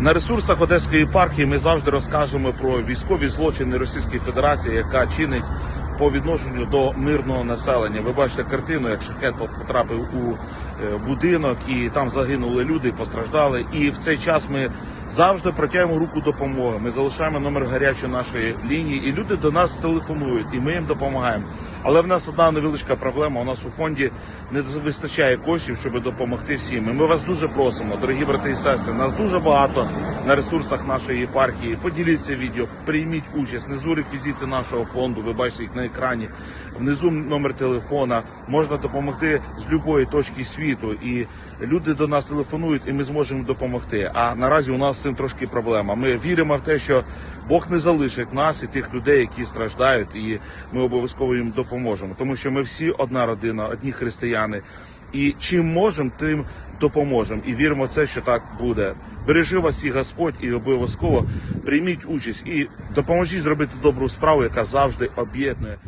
На ресурсах Одеської єпархії ми завжди розкажемо про військові злочини Російської Федерації, яка чинить по відношенню до мирного населення. Ви бачите картину, як шахет потрапив у е, будинок, і там загинули люди, постраждали. І в цей час ми завжди протягуємо руку допомоги. Ми залишаємо номер гарячої нашої лінії, і люди до нас телефонують, і ми їм допомагаємо. Але в нас одна невеличка проблема. У нас у фонді не вистачає коштів, щоб допомогти всім. І ми вас дуже просимо, дорогі брати і сестри. Нас дуже багато на ресурсах нашої єпархії. Поділіться відео, прийміть участь. Внизу реквізити нашого фонду. Ви бачите їх на екрані. Внизу номер телефона. Можна допомогти з будь-якої точки світу. І люди до нас телефонують, і ми зможемо допомогти. А наразі у нас з цим трошки проблема. Ми віримо в те, що Бог не залишить нас і тих людей, які страждають, і ми обов'язково їм допоможемо, тому що ми всі одна родина, одні християни. І чим можемо, тим допоможемо. І віримо в це, що так буде. Бережи вас і Господь, і обов'язково прийміть участь і допоможіть зробити добру справу, яка завжди об'єднує.